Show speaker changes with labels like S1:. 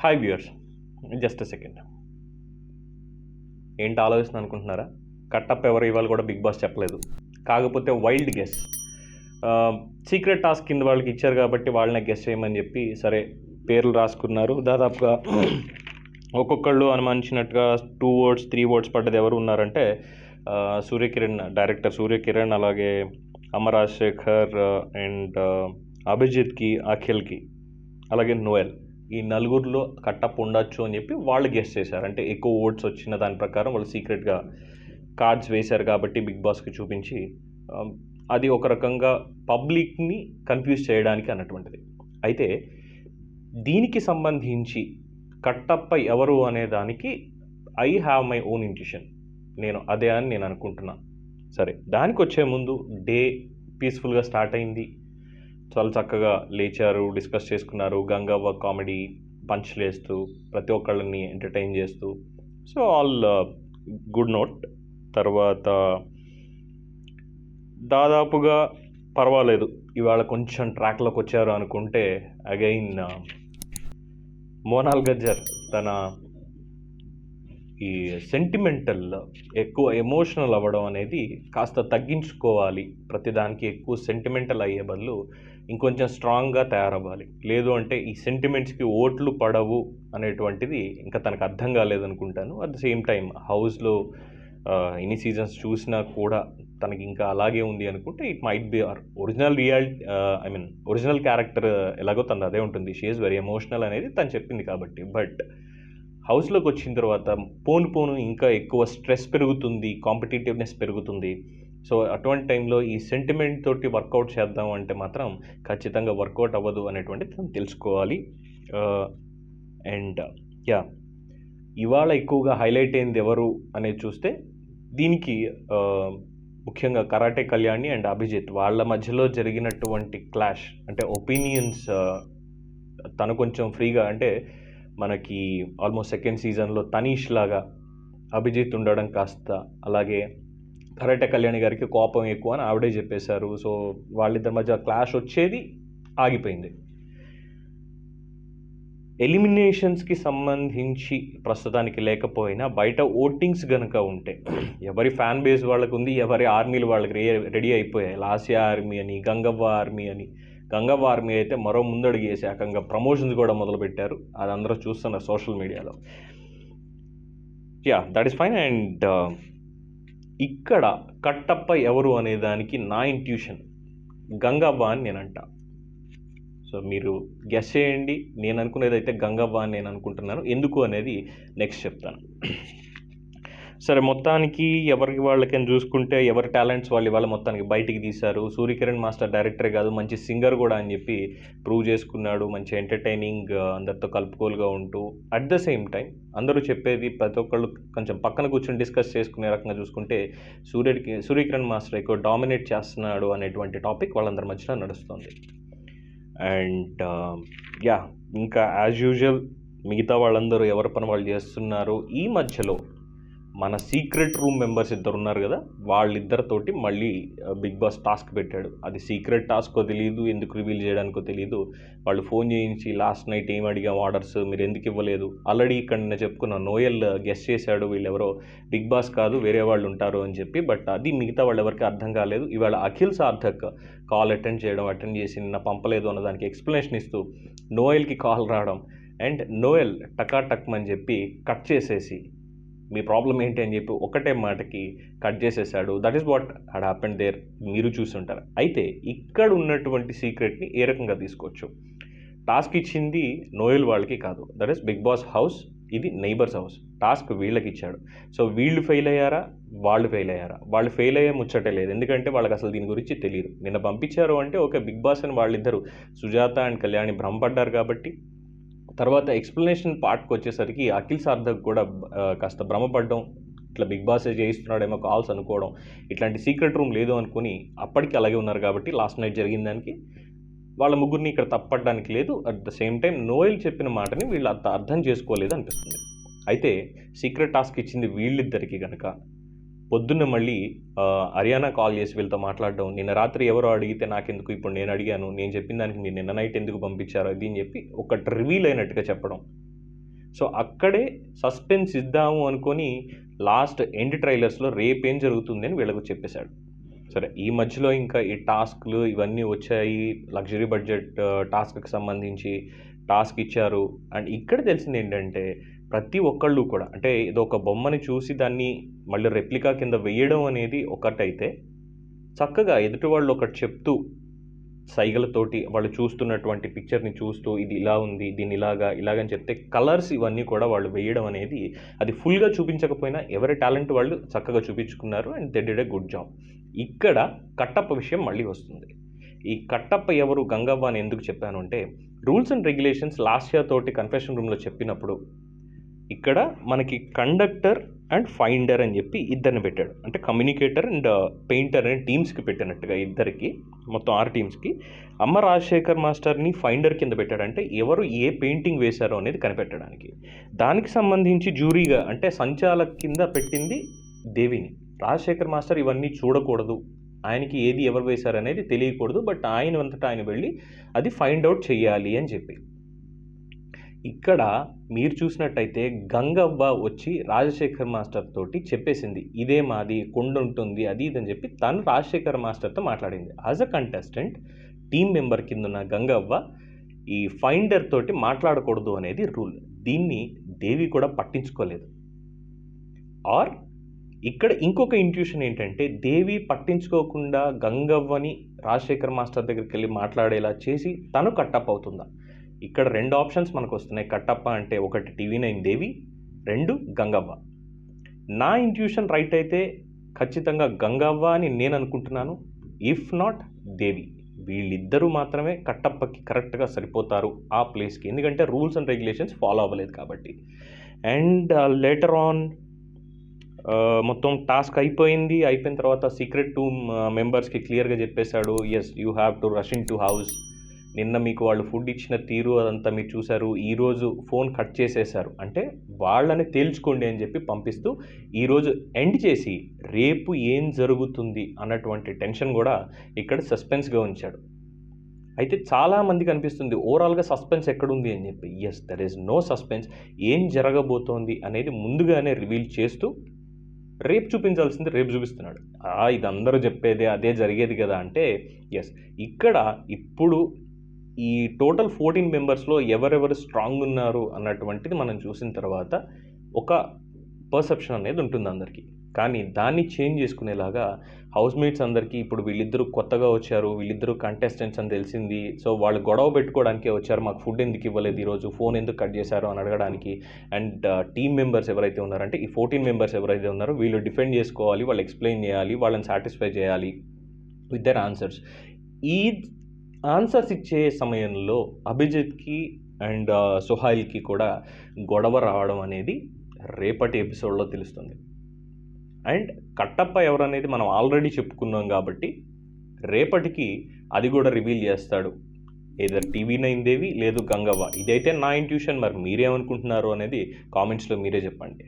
S1: Hi viewers just second ఏంటి ఆలోచిస్తుంది అనుకుంటున్నారా? కట్టప్ ఎవరు ఇవాళ కూడా బిగ్ బాస్ చెప్పలేదు. కాకపోతే వైల్డ్ గెస్ సీక్రెట్ టాస్క్ కింద వాళ్ళకి ఇచ్చారు కాబట్టి వాళ్ళనే గెస్ చేయమని చెప్పి సరే పేర్లు రాసుకున్నారు. దాదాపుగా ఒక్కొక్కళ్ళు అనుమానించినట్టుగా టూ వర్డ్స్ త్రీ వర్డ్స్ పడ్డది ఎవరు ఉన్నారంటే సూర్యకిరణ్ డైరెక్టర్ సూర్యకిరణ్ అలాగే అమర్ రాజశేఖర్ అండ్ అభిజిత్కి అఖిల్కి అలాగే నోయల్. ఈ నలుగురిలో కట్టప్ ఉండొచ్చు అని చెప్పి వాళ్ళు గెస్ట్ చేశారు. అంటే ఎక్కువ ఓట్స్ వచ్చిన దాని ప్రకారం వాళ్ళు సీక్రెట్గా కార్డ్స్ వేశారు కాబట్టి బిగ్ బాస్కి చూపించి అది ఒక రకంగా పబ్లిక్ని కన్ఫ్యూజ్ చేయడానికి అన్నటువంటిది. అయితే దీనికి సంబంధించి కట్టప్ప ఎవరు అనే దానికి I have my own intuition నేను అదే అని నేను అనుకుంటున్నాను సరే దానికి వచ్చే ముందు డే పీస్ఫుల్గా స్టార్ట్ అయింది. చాలా చక్కగా లేచారు డిస్కస్ చేసుకున్నారు గంగవ్వ కామెడీ పంచ్లు వేస్తూ ప్రతి ఒక్కళ్ళని ఎంటర్టైన్ చేస్తూ. So all uh, good note. తర్వాత దాదాపుగా పర్వాలేదు. ఇవాళ కొంచెం ట్రాక్లోకి వచ్చారు అనుకుంటే అగైన్ uh, మోనాల్ గజ్జర్ తన ఈ సెంటిమెంటల్ ఎక్కువ ఎమోషనల్ అవ్వడం అనేది కాస్త తగ్గించుకోవాలి. ప్రతిదానికి ఎక్కువ సెంటిమెంటల్ అయ్యే బదులు ఇంకొంచెం స్ట్రాంగ్గా తయారవ్వాలి. లేదు అంటే ఈ సెంటిమెంట్స్కి ఓట్లు పడవు అనేటువంటిది ఇంకా తనకు అర్థం కాలేదనుకుంటాను. అట్ ద సేమ్ టైం హౌస్లో ఎన్ని సీజన్స్ చూసినా కూడా తనకి ఇంకా అలాగే ఉంది అనుకుంటే it might be our original reality I mean original character ఎలాగో తనది అదే ఉంటుంది. షీ ఈజ్ వెరీ ఎమోషనల్ అనేది తను చెప్పింది కాబట్టి. బట్ హౌస్లోకి వచ్చిన తర్వాత పోను పోను ఇంకా ఎక్కువ స్ట్రెస్ పెరుగుతుంది కాంపిటేటివ్నెస్ పెరుగుతుంది. సో అటువంటి టైంలో ఈ సెంటిమెంట్ తోటి వర్కౌట్ చేద్దాం అంటే మాత్రం ఖచ్చితంగా వర్కౌట్ అవ్వదు అనేటువంటి తను తెలుసుకోవాలి. అండ్ యా ఇవాళ ఎక్కువగా హైలైట్ అయింది ఎవరు అనేది చూస్తే దీనికి ముఖ్యంగా కరాటే కళ్యాణి అండ్ అభిజిత్ వాళ్ళ మధ్యలో జరిగినటువంటి క్లాష్ అంటే ఒపీనియన్స్ తను కొంచెం ఫ్రీగా అంటే మనకి ఆల్మోస్ట్ సెకండ్ సీజన్లో తనీష్ లాగా అభిజిత్ ఉండడం కాస్త అలాగే కరాటే కళ్యాణి గారికి కోపం ఎక్కువ అని ఆవిడే చెప్పేశారు. సో వాళ్ళిద్దరి మధ్య క్లాష్ వచ్చేది ఆగిపోయింది. ఎలిమినేషన్స్కి సంబంధించి ప్రస్తుతానికి లేకపోయినా బయట ఓటింగ్స్ కనుక ఉంటే ఎవరి ఫ్యాన్ బేస్ వాళ్ళకు ఉంది ఎవరి ఆర్మీలు వాళ్ళకి రెడీ అయిపోయాయి. లాసియా ఆర్మీ అని గంగవ్వ ఆర్మీ అని. గంగవ్వ ఆర్మీ అయితే మరో ముందడుగు వేసి ఏకంగా ప్రమోషన్స్ కూడా మొదలుపెట్టారు. అది అందరూ చూస్తున్నారు సోషల్ మీడియాలో. Yeah that is fine and ఇక్కడ కట్టప్ప ఎవరు అనే దానికి నా ఇంట్యూషన్ గంగవ్వ అని నేను అంట సో మీరు గెస్ చేయండి. నేను అనుకునేది అయితే గంగవ్వ అని నేను అనుకుంటున్నాను. ఎందుకు అనేది నెక్స్ట్ చెప్తాను. సరే మొత్తానికి ఎవరికి వాళ్ళకని చూసుకుంటే ఎవరి టాలెంట్స్ వాళ్ళు ఇవాళ మొత్తానికి బయటికి తీశారు. సూర్యకిరణ్ మాస్టర్ డైరెక్టర్ కాదు మంచి సింగర్ కూడా అని చెప్పి ప్రూవ్ చేసుకున్నాడు. మంచి ఎంటర్టైనింగ్ అందరితో కలుపుకోలుగా ఉంటూ. అట్ ద సేమ్ టైం అందరూ చెప్పేది ప్రతి ఒక్కళ్ళు కొంచెం పక్కన కూర్చొని డిస్కస్ చేసుకునే రకంగా చూసుకుంటే సూర్యుడికి సూర్యకిరణ్ మాస్టర్ ఎక్కువ డామినేట్ చేస్తున్నాడు అనేటువంటి టాపిక్ వాళ్ళందరి మధ్యలో నడుస్తుంది. అండ్ యా ఇంకా యాజ్ యూజువల్ మిగతా వాళ్ళందరూ ఎవరి పని వాళ్ళు చేస్తున్నారు? ఈ మధ్యలో మన సీక్రెట్ రూమ్ మెంబర్స్ ఇద్దరు ఉన్నారు కదా వాళ్ళిద్దరితోటి మళ్ళీ బిగ్ బాస్ టాస్క్ పెట్టాడు. అది సీక్రెట్ టాస్కో తెలియదు ఎందుకు రివీల్ చేయడానికో తెలియదు వాళ్ళు ఫోన్ చేయించి లాస్ట్ నైట్ ఏం అడిగాం ఆర్డర్స్? మీరు ఎందుకు ఇవ్వలేదు? ఆల్రెడీ ఇక్కడ నేను చెప్పుకున్న నోయల్ గెస్ట్ చేశాడు వీళ్ళెవరో. బిగ్ బాస్ కాదు వేరే వాళ్ళు ఉంటారు అని చెప్పి బట్ అది మిగతా వాళ్ళు ఎవరికి అర్థం కాలేదు. ఇవాళ అఖిల్ సార్థక్ కాల్ అటెండ్ చేయడం అటెండ్ చేసి నిన్న పంపలేదు అన్న దానికి ఎక్స్ప్లెనేషన్ ఇస్తూ నోయల్కి కాల్ రావడం. అండ్ నోయల్ టకాటక్ అని చెప్పి కట్ చేసేసి మీ ప్రాబ్లం ఏంటి అని చెప్పి ఒకటే మాటకి కట్ చేసేసాడు. That is what had happened there మీరు చూసుంటారు అయితే ఇక్కడ ఉన్నటువంటి సీక్రెట్ని ఏ రకంగా తీసుకోవచ్చు? టాస్క్ ఇచ్చింది నోయల్ వాళ్ళకి కాదు. That is Bigg Boss house ఇది నైబర్స్ హౌస్ టాస్క్ వీళ్ళకి ఇచ్చాడు. సో వీళ్ళు ఫెయిల్ అయ్యారా? వాళ్ళు ఫెయిల్ అయ్యారా? వాళ్ళు ఫెయిల్ అయ్యే ముచ్చటే లేదు. ఎందుకంటే వాళ్ళకి అసలు దీని గురించి తెలియదు. నిన్న పంపించారు అంటే ఓకే బిగ్ బాస్ అని వాళ్ళిద్దరు. సుజాత అండ్ కళ్యాణి భ్రమపడ్డారు కాబట్టి తర్వాత ఎక్స్ప్లెనేషన్ పార్ట్కి వచ్చేసరికి అఖిల్ సార్థక్ కూడా కాస్త భ్రమపడడం ఇట్లా బిగ్ బాస్ చేయిస్తున్నాడేమో కాల్స్ అనుకోవడం ఇట్లాంటి సీక్రెట్ రూమ్ లేదు అనుకుని అప్పటికి అలాగే ఉన్నారు కాబట్టి లాస్ట్ నైట్ జరిగిన దానికి వాళ్ళ ముగ్గురిని ఇక్కడ తప్పడానికి లేదు. At the same time Noel చెప్పిన మాటని వీళ్ళు అంత అర్థం చేసుకోలేదు అనిపిస్తుంది. అయితే సీక్రెట్ టాస్క్ ఇచ్చింది వీళ్ళిద్దరికి కనుక పొద్దున్న మళ్ళీ హర్యానా కాల్ చేసి వీళ్ళతో మాట్లాడడం నిన్న రాత్రి ఎవరో అడిగితే నాకెందుకు ఇప్పుడు నేను అడిగాను నేను చెప్పిన దానికి మీరు నిన్న నైట్ ఎందుకు పంపించారు అది అని చెప్పి ఒకటి రివీల్ అయినట్టుగా చెప్పడం. సో అక్కడే సస్పెన్స్ ఇద్దాము అనుకొని లాస్ట్ ఎండ్ ట్రైలర్స్లో రేపేం జరుగుతుంది అని వీళ్ళకు చెప్పేశాడు. సరే ఈ మధ్యలో ఇంకా ఈ టాస్క్లు ఇవన్నీ వచ్చాయి లగ్జరీ బడ్జెట్ టాస్క్కి సంబంధించి టాస్క్ ఇచ్చారు. అండ్ ఇక్కడ తెలిసింది ఏంటంటే ప్రతి ఒక్కళ్ళు కూడా అంటే ఏదో ఒక బొమ్మని చూసి దాన్ని మళ్ళీ రెప్లికా కింద వేయడం అనేది ఒకటైతే చక్కగా ఎదుటి వాళ్ళు ఒకటి చెప్తూ సైగలతోటి వాళ్ళు చూస్తున్నటువంటి పిక్చర్ని చూస్తూ ఇది ఇలా ఉంది దీన్ని ఇలాగా ఇలాగని చెప్తే కలర్స్ ఇవన్నీ కూడా వాళ్ళు వేయడం అనేది అది ఫుల్గా చూపించకపోయినా ఎవరి టాలెంట్ వాళ్ళు చక్కగా చూపించుకున్నారు and they did a good job. ఇక్కడ కట్టప్ప విషయం మళ్ళీ వస్తుంది. ఈ కట్టప్ప ఎవరు గంగవ్వ అని ఎందుకు చెప్పాను అంటే rules and regulations last year తోటి కన్ఫెషన్ రూమ్లో చెప్పినప్పుడు ఇక్కడ మనకి కండక్టర్ అండ్ ఫైండర్ అని చెప్పి ఇద్దరిని పెట్టాడు. అంటే కమ్యూనికేటర్ అండ్ పెయింటర్ అనే టీమ్స్కి పెట్టినట్టుగా ఇద్దరికి మొత్తం ఆరు టీమ్స్కి. అమ్మ రాజశేఖర్ మాస్టర్ని ఫైండర్ కింద పెట్టాడు అంటే ఎవరు ఏ పెయింటింగ్ వేశారో అనేది కనిపెట్టడానికి. దానికి సంబంధించి జ్యూరీగా అంటే సంచాలక్ కింద పెట్టింది దేవిని. రాజశేఖర్ మాస్టర్ ఇవన్నీ చూడకూడదు. ఆయనకి ఏది ఎవరు వేశారనేది తెలియకూడదు. బట్ ఆయన అంతటా ఆయన వెళ్ళి అది ఫైండ్ అవుట్ చేయాలి అని చెప్పి. ఇక్కడ మీరు చూసినట్టయితే గంగవ్వ వచ్చి రాజశేఖర్ మాస్టర్ తోటి చెప్పేసింది. ఇదే మాది కొండ ఉంటుంది అది ఇది అని చెప్పి తను రాజశేఖర్ మాస్టర్తో మాట్లాడింది. As a contestant team member కింద ఉన్న గంగవ్వ ఈ ఫైండర్ తోటి మాట్లాడకూడదు అనేది రూల్ దీన్ని దేవి కూడా పట్టించుకోలేదు. ఆర్ ఇక్కడ ఇంకొక ఇంట్యూషన్ ఏంటంటే దేవి పట్టించుకోకుండా గంగవ్వని రాజశేఖర్ మాస్టర్ దగ్గరికి వెళ్ళి మాట్లాడేలా చేసి తను కట్టప్ అవుతుందా? ఇక్కడ రెండు ఆప్షన్స్ మనకు వస్తున్నాయి కట్టప్ప అంటే ఒకటి టీవీ నైన్ దేవి రెండు గంగవ్వ. నా ఇంట్యూషన్ రైట్ అయితే ఖచ్చితంగా గంగవ్వ అని నేను అనుకుంటున్నాను. If not Devi. వీళ్ళిద్దరూ మాత్రమే కట్టప్పకి కరెక్ట్గా సరిపోతారు ఆ ప్లేస్కి. ఎందుకంటే రూల్స్ అండ్ రెగ్యులేషన్స్ ఫాలో అవ్వలేదు కాబట్టి. అండ్ లేటర్ ఆన్ మొత్తం టాస్క్ అయిపోయింది. అయిపోయిన తర్వాత సీక్రెట్ టూ మెంబర్స్కి క్లియర్గా చెప్పేశాడు. Yes you have to rush in to house నిన్న మీకు వాళ్ళు ఫుడ్ ఇచ్చిన తీరు అదంతా మీరు చూశారు. ఈరోజు ఫోన్ కట్ చేసేశారు అంటే వాళ్ళని తేల్చుకోండి అని చెప్పి పంపిస్తూ ఈరోజు ఎండ్ చేసి రేపు ఏం జరుగుతుంది అన్నటువంటి టెన్షన్ కూడా ఇక్కడ సస్పెన్స్గా ఉంచాడు. అయితే చాలామందికి అనిపిస్తుంది ఓవరాల్గా సస్పెన్స్ ఎక్కడుంది అని చెప్పి. Yes there is no suspense ఏం జరగబోతోంది అనేది ముందుగానే రివీల్ చేస్తూ రేపు చూపించాల్సింది రేపు చూపిస్తున్నాడు. ఆ ఇది అందరూ చెప్పేదే అదే జరిగేది కదా అంటే ఎస్ ఇక్కడ ఇప్పుడు ఈ టోటల్ ఫోర్టీన్ మెంబర్స్లో ఎవరెవరు స్ట్రాంగ్ ఉన్నారు అన్నటువంటిది మనం చూసిన తర్వాత ఒక పర్సెప్షన్ అనేది ఉంటుంది అందరికీ. కానీ దాన్ని చేంజ్ చేసుకునేలాగా హౌస్ మేట్స్ అందరికీ ఇప్పుడు వీళ్ళిద్దరూ కొత్తగా వచ్చారు వీళ్ళిద్దరూ కంటెస్టెంట్స్ అని తెలిసింది. సో వాళ్ళు గొడవ పెట్టుకోవడానికే వచ్చారు మాకు ఫుడ్ ఎందుకు ఇవ్వలేదు ఈరోజు ఫోన్ ఎందుకు కట్ చేశారు అని అడగడానికి. అండ్ టీమ్ మెంబర్స్ ఎవరైతే ఉన్నారంటే ఈ ఫోర్టీన్ మెంబర్స్ ఎవరైతే ఉన్నారో వీళ్ళు డిఫెండ్ చేసుకోవాలి వాళ్ళు ఎక్స్ప్లెయిన్ చేయాలి వాళ్ళని సాటిస్ఫై చేయాలి విత్ దర్ ఆన్సర్స్. ఈ ఆన్సర్స్ ఇచ్చే సమయంలో అభిజిత్కి అండ్ సుహాయిల్కి కూడా గొడవ రావడం అనేది రేపటి ఎపిసోడ్లో తెలుస్తుంది. అండ్ కట్టప్ప ఎవరనేది మనం ఆల్రెడీ చెప్పుకున్నాం కాబట్టి రేపటికి అది కూడా రివీల్ చేస్తాడు. ఏదర్ టీవీ నైన్ దేవి లేదు గంగవ్వ. ఇదైతే నా ఇంట్యూషన్ మరి మీరేమనుకుంటున్నారు అనేది కామెంట్స్లో మీరే చెప్పండి.